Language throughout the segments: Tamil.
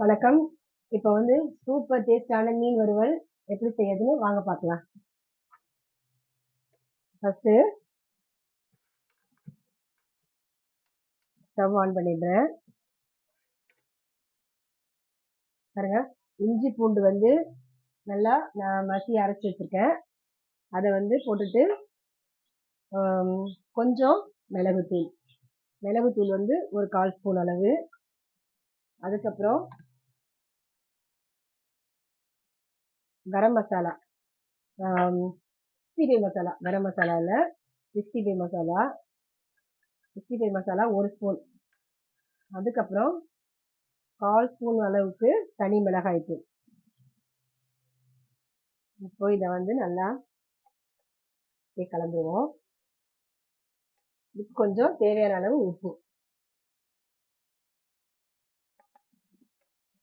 வணக்கம். இப்போ வந்து சூப்பர் டேஸ்டான மீன் வறுவல் எப்படி செய்யறதுன்னு வாங்க பார்க்கலாம். ஃபஸ்ட்டு ஸ்டவ் ஆன் பண்ணிடுறேன். பாருங்க இஞ்சி பூண்டு வந்து நல்லா நான் மசி அரைச்சி வச்சுருக்கேன். அதை வந்து போட்டுட்டு கொஞ்சம் மிளகுத்தூள். மிளகுத்தூள் வந்து ஒரு கால் ஸ்பூன் அளவு. அதுக்கப்புறம் கரம் மசாலா. சிக்ஸ்டி ஃபைவ் மசாலா. கரம் மசாலாவில் சிக்ஸ்டி ஃபைவ் மசாலா. சிக்ஸ்டி ஃபைவ் மசாலா ஒரு ஸ்பூன். அதுக்கப்புறம் கால் ஸ்பூன் அளவுக்கு தனி மிளகாய் தூள். இப்போ இதை வந்து நல்லா கலந்துருவோம். இதுக்கு கொஞ்சம் தேவையான அளவு உப்பு.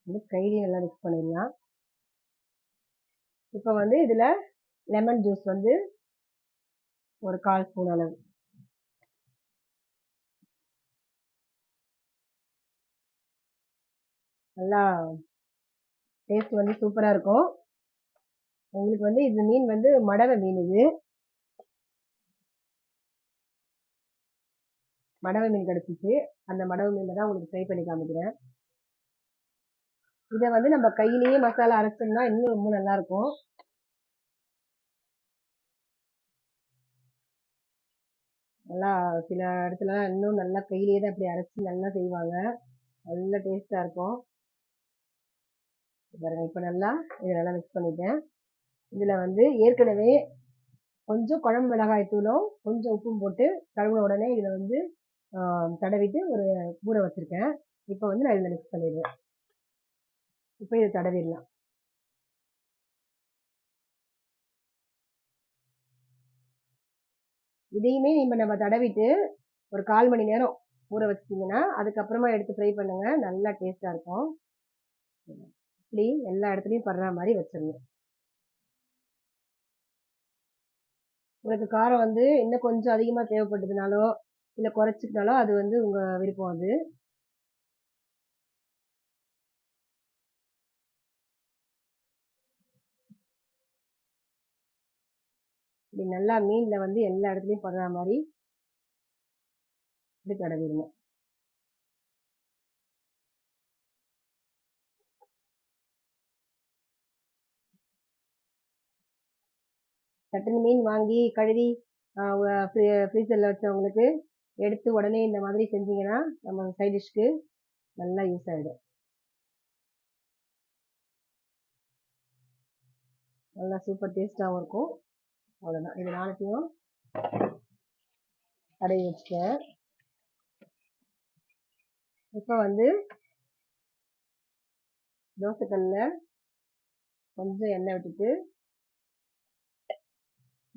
வந்து கையிலேயே நல்லா மிக்ஸ் பண்ணிடலாம். இப்போ வந்து இதில் லெமன் ஜூஸ் வந்து ஒரு கால் ஸ்பூன் அளவு. நல்லா டேஸ்ட் வந்து சூப்பராக இருக்கும். உங்களுக்கு வந்து இது மீன் வந்து மடவை மீன் இது. மடவை மீன் கிடச்சிச்சு. அந்த மடவை மீனில் தான் உங்களுக்கு ஃப்ரை பண்ணி காமிக்கிறேன். இதை வந்து நம்ம கையிலேயே மசாலா அரைச்சோம்னா இன்னும் ரொம்ப நல்லா இருக்கும் நல்லா சில இடத்துல இன்னும் நல்லா கையிலேயே தான் அப்படி அரைச்சி நல்லா செய்வாங்க. நல்ல டேஸ்ட்டாக இருக்கும். பாருங்க இப்போ நல்லா இதை நல்லா மிக்ஸ் பண்ணிட்டேன். இதில் வந்து ஏற்கனவே கொஞ்சம் குழம்பு மிளகாய் தூளும் கொஞ்சம் உப்பும் போட்டு கழுவுன உடனே இதில் வந்து தடவிட்டு ஒரு ஊற வச்சுருக்கேன். இப்போ வந்து நான் இதில் மிக்ஸ் பண்ணிடுவேன் இப்போ இதை தடவிடலாம். இதையுமே இப்போ நம்ம தடவிட்டு ஒரு கால் மணி நேரம் ஊற வச்சிட்டிங்கன்னா அதுக்கப்புறமா எடுத்து ஃப்ரை பண்ணுங்க. நல்லா டேஸ்ட்டாக இருக்கும். இட்லி எல்லா இடத்துலையும் படுற மாதிரி வச்சிருங்க. உங்களுக்கு காரம் வந்து இன்னும் கொஞ்சம் அதிகமாக தேவைப்பட்டதுனாலோ இல்லை குறைச்சிக்கிட்டாலோ அது வந்து உங்கள் விருப்பம் அது. இப்படி நல்லா மீனில் வந்து எல்லா இடத்துலையும் படுற மாதிரி இப்படி தடவிடுங்க. சட்டுன்னு மீன் வாங்கி கழுவி ஃப்ரீசரில் வச்சவங்களுக்கு எடுத்து உடனே இந்த மாதிரி செஞ்சீங்கன்னா நம்ம சைட் டிஷ்க்கு நல்லா யூஸ் ஆகிடும் நல்லா சூப்பர் டேஸ்ட்டாகவும் இருக்கும். அவ்வளோதான் இது நாளைக்கும் அடைய வச்சுட்டேன். இப்போ வந்து தோசைக்கல்ல கொஞ்சம் எண்ணெய் விட்டுட்டு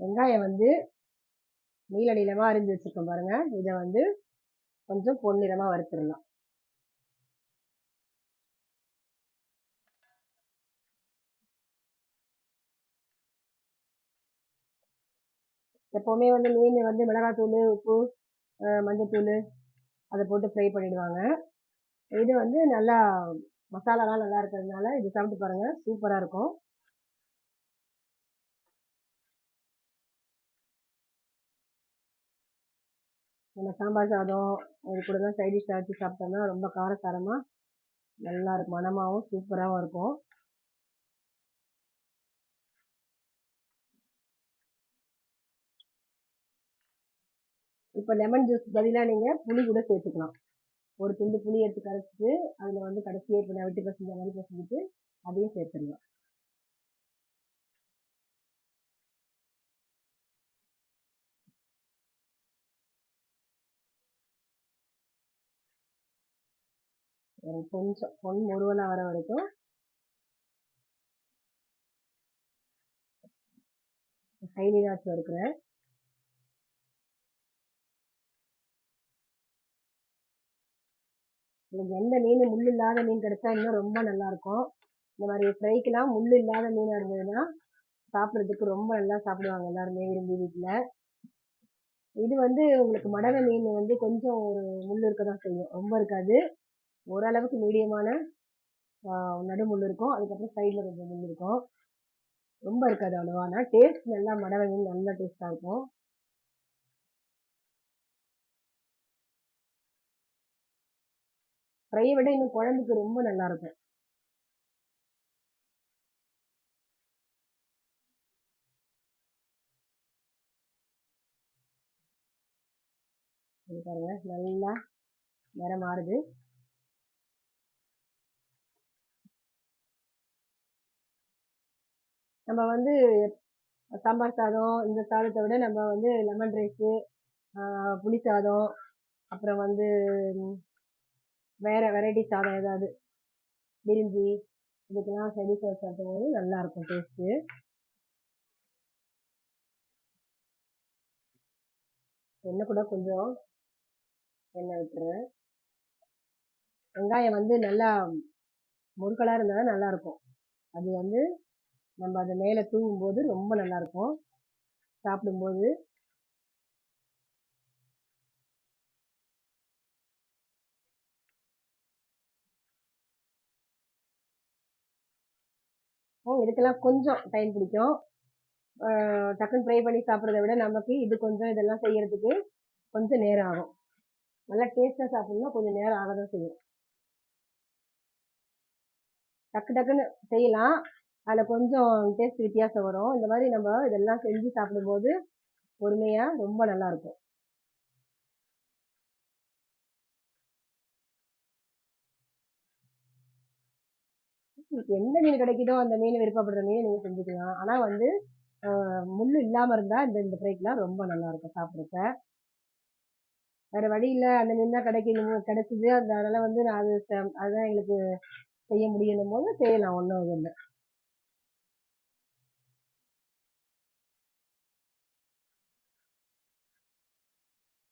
வெங்காயம் வந்து நீல நீளமாக அரிஞ்சு வச்சுருக்கோம் பாருங்க. இதை வந்து கொஞ்சம் பொன்னிறமாக வறுத்துடலாம். எப்போவுமே வந்து மீன் வந்து மிளகாத்தூள் உப்பு மஞ்சத்தூள் அதை போட்டு ஃப்ரை பண்ணிவிடுவாங்க இது வந்து நல்லா மசாலாலாம் நல்லா இருக்கிறதுனால இது சாப்பிட்டு பாருங்கள் சூப்பராக இருக்கும். நம்ம சாம்பார் சாதம் இது கூட தான் சைடிஷ் டிஷ் வச்சு சாப்பிட்டோம்னா ரொம்ப காரசாரமாக நல்லா இருக்கும். மணமாகவும் சூப்பராகவும் இருக்கும். இப்போ லெமன் ஜூஸ் பதிலாக நீங்கள் புளி கூட சேர்த்துக்கலாம். ஒரு துண்டு புளி எடுத்து கரைச்சிட்டு அதில் வந்து கடைசியாக இப்போ நான் வெட்டி பசங்க மாதிரி பசங்கிட்டு அதையும் சேர்த்துடலாம். ஒரு கொஞ்சம் பொன் முருவலாக வர வரைக்கும். ஹைலி நாட்டில் இருக்கிறேன் உங்களுக்கு எந்த மீன் முள் இல்லாத மீன் கிடைச்சா இன்னும் ரொம்ப நல்லா இருக்கும் இந்த மாதிரி ஃப்ரைக்கெல்லாம் முள் இல்லாத மீனாக இருந்ததுன்னா சாப்பிட்றதுக்கு ரொம்ப நல்லா சாப்பிடுவாங்க எல்லாருமே விரும்பி வீட்டில் இது வந்து உங்களுக்கு மடவை மீன் வந்து கொஞ்சம் ஒரு முள் இருக்க தான் செய்யும். ரொம்ப இருக்காது. ஓரளவுக்கு மீடியமான நடுமுள் இருக்கும். அதுக்கப்புறம் சைடில் கொஞ்சம் முள் இருக்கும். ரொம்ப இருக்காது அவ்வளோவா. ஆனால் டேஸ்ட் நல்லா மடவை மீன் நல்லா டேஸ்ட்டாக இருக்கும். ஃப்ரையை விட இன்னும் குழம்புக்கு ரொம்ப நல்லா இருக்கும். பாருங்க நல்லா நிறம் மாறுது. நம்ம வந்து சாம்பார் சாதம் இந்த சாதத்தை விட நம்ம வந்து லெமன் ரைஸு புளி சாதம் அப்புறம் வந்து வேற வெரைட்டி சாதம் ஏதாவது? பிரிஞ்சி இதுக்கெல்லாம் செடி சைடி சாப்பிடும்போது நல்லா இருக்கும் டேஸ்ட்டு எண்ணெய் கூட கொஞ்சம் எண்ணெய் விட்டுருவேன் வெங்காயம் வந்து நல்லா முறுக்கலாக இருந்தால் தான் நல்லா இருக்கும். அது வந்து நம்ம அதை மேலே தூவும் போது ரொம்ப நல்லாயிருக்கும் சாப்பிடும்போது இருக்கும். இதுக்கெல்லாம் கொஞ்சம் டைம் பிடிக்கும். டக்குன்னு ஃப்ரை பண்ணி சாப்பிட்றத விட நமக்கு இது கொஞ்சம் இதெல்லாம் செய்யறதுக்கு கொஞ்சம் நேரம் ஆகும். நல்லா டேஸ்ட்டாக சாப்பிடணும்னா கொஞ்சம் நேரம் ஆக தான் செய்யும். டக்கு டக்குன்னு செய்யலாம். அதில் கொஞ்சம் டேஸ்ட் வித்தியாசம் வரும். இந்த மாதிரி நம்ம இதெல்லாம் செஞ்சு சாப்பிடும்போது பொறுமையாக ரொம்ப நல்லாயிருக்கும் எந்த மீன் கிடைக்குதோ அந்த மீன் விருப்பப்படுற மீனை நீங்கள் செஞ்சுக்கலாம். ஆனால் வந்து முள் இல்லாம இல்லாமல் இருந்தால் இந்த இந்த ஃப்ரைக்கெலாம் ரொம்ப நல்லா இருக்கும் சாப்பிட்றப்ப. வேற வழி இல்லை. அந்த மீன் தான் கிடைக்கணும் கிடைச்சிது. அந்த அதனால வந்து நான் அது அதுதான் எங்களுக்கு செய்ய முடியும் போது செய்யலாம். ஒன்றும் இது இல்லை.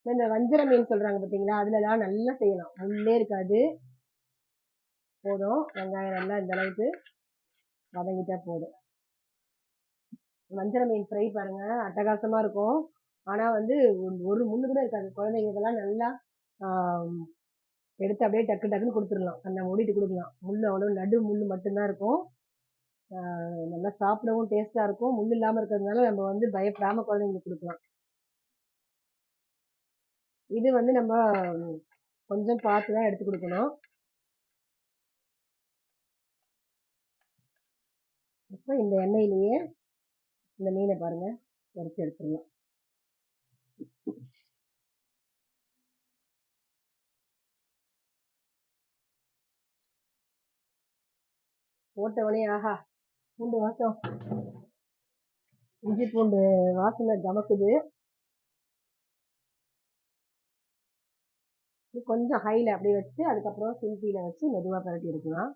இந்த வஞ்சிர மீன் சொல்றாங்க பார்த்தீங்களா எல்லாம் நல்லா செய்யலாம். உள்ளே இருக்காது. போதும். வெங்காயம் நல்லா இந்த அளவுக்கு வதங்கிட்டா போதும். வஞ்சரம் மீன் ஃப்ரை பாருங்க அட்டகாசமா இருக்கும். ஆனா வந்து ஒரு- ஒரு முள்ளு கூட இருக்காது. குழந்தைங்களுக்கெல்லாம் நல்லா எடுத்து அப்படியே டக்கு டக்குன்னு கொடுத்துடலாம். அந்த மூடிட்டு கொடுக்கலாம். முள் அவ்வளோ நடு முள் மட்டும்தான் இருக்கும். நல்லா சாப்பிடவும் டேஸ்ட்டாக இருக்கும். முள் இல்லாமல் இருக்கிறதுனால நம்ம வந்து பயப்படாம குழந்தைங்களுக்கு கொடுக்கலாம். இது வந்து நம்ம கொஞ்சம் பார்த்து தான் எடுத்து கொடுக்கணும். இப்போ இந்த எண்ணெயிலேயே இந்த மீனை பாருங்க வறுத்து எடுத்துடலாம். போட்டவனே ஆஹா பூண்டு வாசம். இஞ்சி பூண்டு வாசனை கமக்குது கொஞ்சம் ஹைல அப்படியே வச்சு அதுக்கப்புறம் சிம்பியில வச்சு மெதுவாக பரட்டி எடுக்கலாம்.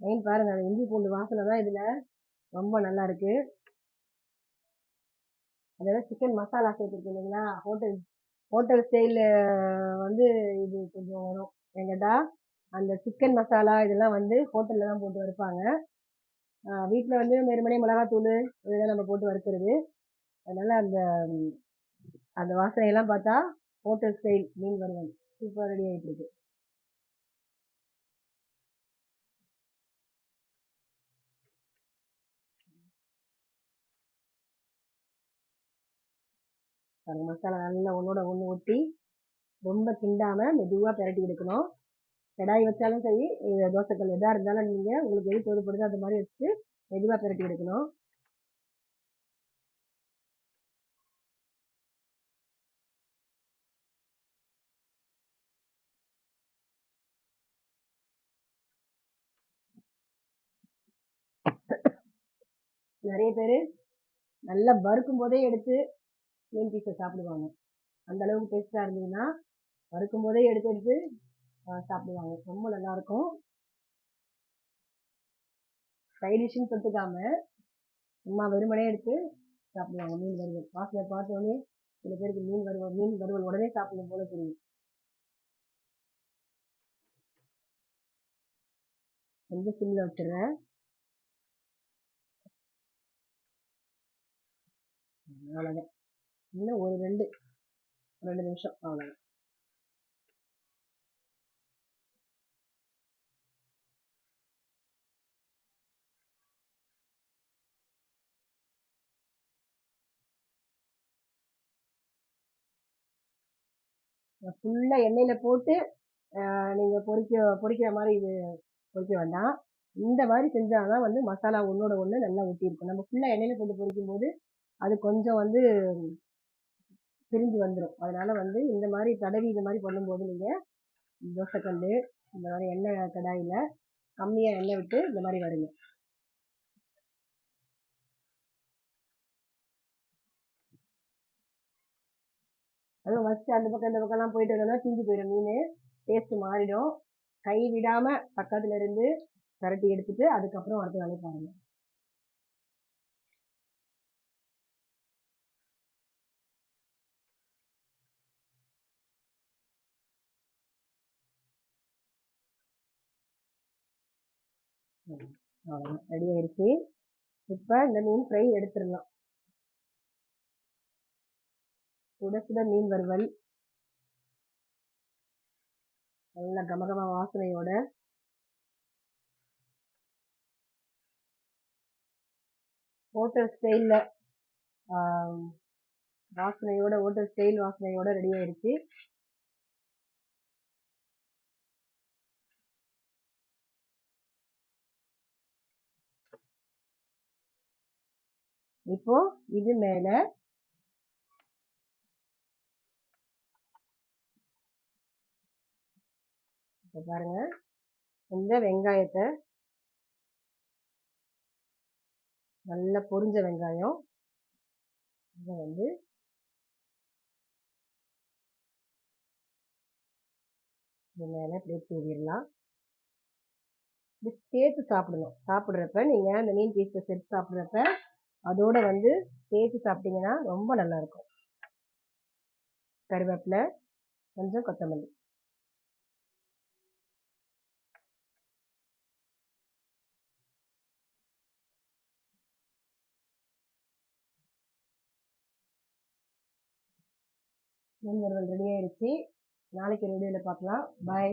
மெயின் பாருங்க அந்த இஞ்சி பூண்டு வாசனை தான் இதில். ரொம்ப நல்லா இருக்கு. அதோட சிக்கன் மசாலா சேர்த்துருக்கு இல்லைங்களா? ஹோட்டல் ஹோட்டல் ஸ்டைலில் வந்து இது கொஞ்சம் வரும். எங்கிட்ட அந்த சிக்கன் மசாலா இதெல்லாம் வந்து ஹோட்டலில் தான் போட்டு வறுப்பாங்க. வீட்டில் வந்து வெறுமனே மிளகாத்தூள் இதெல்லாம் நம்ம போட்டு வறுக்கிறது. அதனால் அந்த அந்த வாசனையெல்லாம் பார்த்தா ஹோட்டல் ஸ்டைல் மீன் வறுவல். சூப்பராக ரெடி ஆகிட்டு இருக்கு. பாருங்க மசாலா நல்லா ஒன்றோட ஒன்று ஒட்டி ரொம்ப கிண்டாம மெதுவாக பிரட்டி எடுக்கணும். கடாய் வச்சாலும் சரி தோசைக்கல் எதாக இருந்தாலும் நீங்கள் உங்களுக்கு எது தேவைப்படுதோ அது மாதிரி வச்சு மெதுவாக பிரட்டி எடுக்கணும். நிறைய பேர் நல்லா வறுக்கும் போதே எடுத்து மீன் பீஸை சாப்பிடுவாங்க. அந்த அளவுக்கு டேஸ்ட்டாக இருந்ததுன்னா வறுக்கும் போதே எடுத்து எடுத்து சாப்பிடுவாங்க. ரொம்ப நல்லாயிருக்கும் சைட் டிஷ்ஷுன்னு தொட்டுக்காம சும்மா வெறுமனே எடுத்து சாப்பிடுவாங்க. மீன் வறுவல். வாசனை பார்த்த உடனே சில பேருக்கு மீன் வறுவல் மீன் வறுவல் உடனே சாப்பிடணும் போல தெரியும். கொஞ்சம் சிம்ல விட்டுறேன். அவ்வளோதான் இன்னும் ஒரு ரெண்டு. ரெண்டு நிமிஷம். அவ்வளோதான் ஃபுல்லாக எண்ணெயில் போட்டு நீங்கள் பொறிக்க பொறிக்கிற மாதிரி இது பொறிக்க வேண்டாம். இந்த மாதிரி செஞ்சால் தான் வந்து மசாலா ஒன்றோட ஒன்று நல்லா ஒட்டியிருக்கும் நம்ம ஃபுல்லாக எண்ணெயில் போட்டு பொரிக்கும் போது அது கொஞ்சம் வந்து பிரிஞ்சு வந்துடும் அதனால வந்து இந்த மாதிரி தடவி இந்த மாதிரி பண்ணும்போது நீங்கள் தோசைக்கல் இந்த மாதிரி எண்ணெய் கடாயில் கம்மியாக எண்ணெய் விட்டு இந்த மாதிரி வருங்க அதுவும் ஃபஸ்ட்டு அந்த பக்கம் இந்த பக்கம்லாம் போயிட்டு வந்தோம்னா தீஞ்சு போயிடும் மீன் டேஸ்ட்டு மாறிடும். கை விடாமல் பக்கத்துலேருந்து இருந்து எடுத்துகிட்டு எடுத்துட்டு அதுக்கப்புறம் அடுத்த வேலையை ம் அவ்வளோதான் ரெடி ஆயிடுச்சு. இப்போ இந்த மீன் ஃப்ரை எடுத்துடலாம். சுட சுட மீன் வறுவல். நல்ல கமகம வாசனையோட. ஹோட்டல் ஸ்டைலில் வாசனையோட ஹோட்டல் ஸ்டைல் வாசனையோட ரெடி ஆயிடுச்சு. இப்போ இது மேல பாருங்க. இந்த வெங்காயத்தை நல்ல பொரிஞ்ச வெங்காயம். இதை வந்து இது மேல இப்படியே தூவிடலாம். இது சேர்த்து சாப்பிடணும். சாப்பிட்றப்ப நீங்கள் அந்த மீன் பீஸை சேர்த்து சாப்பிட்றப்ப அதோட வந்து சேர்த்து சாப்பிட்டீங்கன்னா ரொம்ப நல்லா இருக்கும் கருவேப்பிலை கொஞ்சம் கொத்தமல்லி. மீன் வறுவல் ரெடி ஆயிடுச்சு நாளைக்கு வீடியோவில் பார்க்கலாம். பாய்